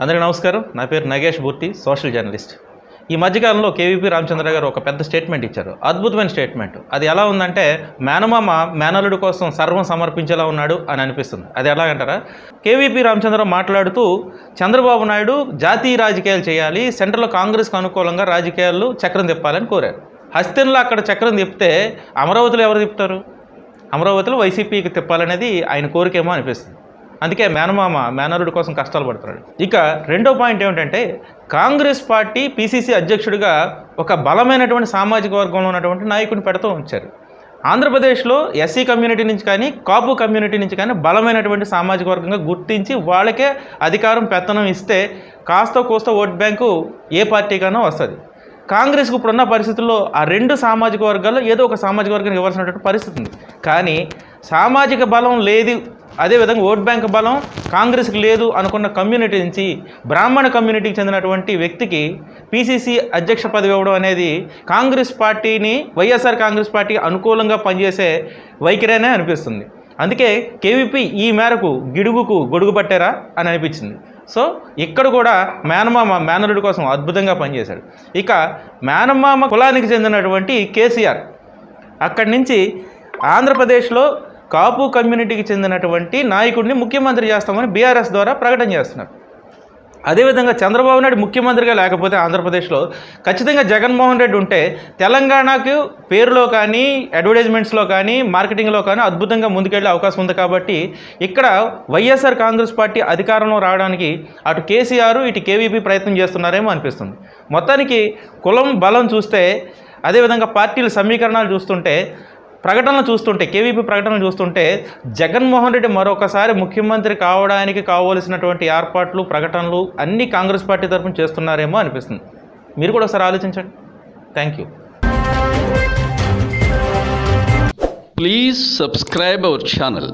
అందరికీ నమస్కారం. నా పేరు నగేష్ బూర్తి సోషల్ జర్నలిస్ట్. ఈ మధ్యకాలంలో కేవీపీ రామచంద్ర గారు ఒక పెద్ద స్టేట్మెంట్ ఇచ్చారు. అద్భుతమైన స్టేట్మెంట్. అది ఎలా ఉందంటే మేనమామ మేనలుడి కోసం సర్వం సమర్పించేలా ఉన్నాడు అని అనిపిస్తుంది. అది ఎలాగంటారా? కేవీపీ రామచంద్ర మాట్లాడుతూ చంద్రబాబు నాయుడు జాతీయ రాజకీయాలు చేయాలి సెంట్రల్ కాంగ్రెస్కు అనుకూలంగా రాజకీయాలు చక్రం తిప్పాలని కోరారు. హస్తిన్లో అక్కడ చక్రం తిప్పితే అమరావతిలో ఎవరు తిప్పుతారు? అమరావతిలో వైసీపీకి తిప్పాలనేది ఆయన కోరికేమో అనిపిస్తుంది. అందుకే మేనమామ మేనరుడి కోసం కష్టాలు పడుతున్నాడు. ఇక రెండో పాయింట్ ఏమిటంటే కాంగ్రెస్ పార్టీ పీసీసీ అధ్యక్షుడిగా ఒక బలమైనటువంటి సామాజిక వర్గంలో ఉన్నటువంటి నాయకుడిని పెడుతూ ఉంచారు. ఆంధ్రప్రదేశ్లో ఎస్సీ కమ్యూనిటీ నుంచి కానీ కాపు కమ్యూనిటీ నుంచి కానీ బలమైనటువంటి సామాజిక వర్గంగా గుర్తించి వాళ్ళకే అధికారం పెత్తనం ఇస్తే కాస్త కోస్త ఓట్ బ్యాంకు ఏ పార్టీకైనా వస్తుంది. కాంగ్రెస్కి ఇప్పుడున్న పరిస్థితుల్లో ఆ రెండు సామాజిక వర్గాల్లో ఏదో ఒక సామాజిక వర్గానికి ఇవ్వాల్సినటువంటి పరిస్థితి ఉంది. కానీ సామాజిక బలం లేదు. అదేవిధంగా ఓట్ బ్యాంక్ బలం కాంగ్రెస్కి లేదు అనుకున్న కమ్యూనిటీ నుంచి బ్రాహ్మణ కమ్యూనిటీకి చెందినటువంటి వ్యక్తికి పీసీసీ అధ్యక్ష పదవి ఇవ్వడం అనేది కాంగ్రెస్ పార్టీని వైఎస్ఆర్ కాంగ్రెస్ పార్టీకి అనుకూలంగా పనిచేసే వైఖరేనే అనిపిస్తుంది. అందుకే కేవీపీ ఈ మేరకు గిడుగుకు గొడుగు పట్టారా అని అనిపించింది. సో ఇక్కడ కూడా మేనమామ మేనరుడి కోసం అద్భుతంగా పనిచేశాడు. ఇక మేనమామ కులానికి చెందినటువంటి కేసీఆర్ అక్కడి నుంచి ఆంధ్రప్రదేశ్లో కాపు కమ్యూనిటీకి చెందినటువంటి నాయకుడిని ముఖ్యమంత్రి చేస్తామని బీఆర్ఎస్ ద్వారా ప్రకటన చేస్తున్నారు. అదేవిధంగా చంద్రబాబు నాయుడు ముఖ్యమంత్రిగా లేకపోతే ఆంధ్రప్రదేశ్లో ఖచ్చితంగా జగన్మోహన్ రెడ్డి ఉంటే తెలంగాణకు పేరులో కానీ అడ్వర్టైజ్మెంట్స్లో కానీ మార్కెటింగ్లో కానీ అద్భుతంగా ముందుకెళ్ళే అవకాశం ఉంది కాబట్టి ఇక్కడ వైఎస్ఆర్ కాంగ్రెస్ పార్టీ అధికారంలో రావడానికి అటు కేసీఆర్ ఇటు కేవీపీ ప్రయత్నం చేస్తున్నారేమో అనిపిస్తుంది. మొత్తానికి కులం బలం చూస్తే అదేవిధంగా పార్టీల సమీకరణాలు చూస్తుంటే ప్రకటనలు చూస్తుంటే కేవీపీ ప్రకటనలు చూస్తుంటే జగన్మోహన్ రెడ్డి మరొకసారి ముఖ్యమంత్రి కావడానికి కావలసినటువంటి ఏర్పాట్లు ప్రకటనలు అన్నీ కాంగ్రెస్ పార్టీ తరఫున చేస్తున్నారేమో అనిపిస్తుంది. మీరు కూడా ఒకసారి ఆలోచించండి. Thank you please subscribe our channel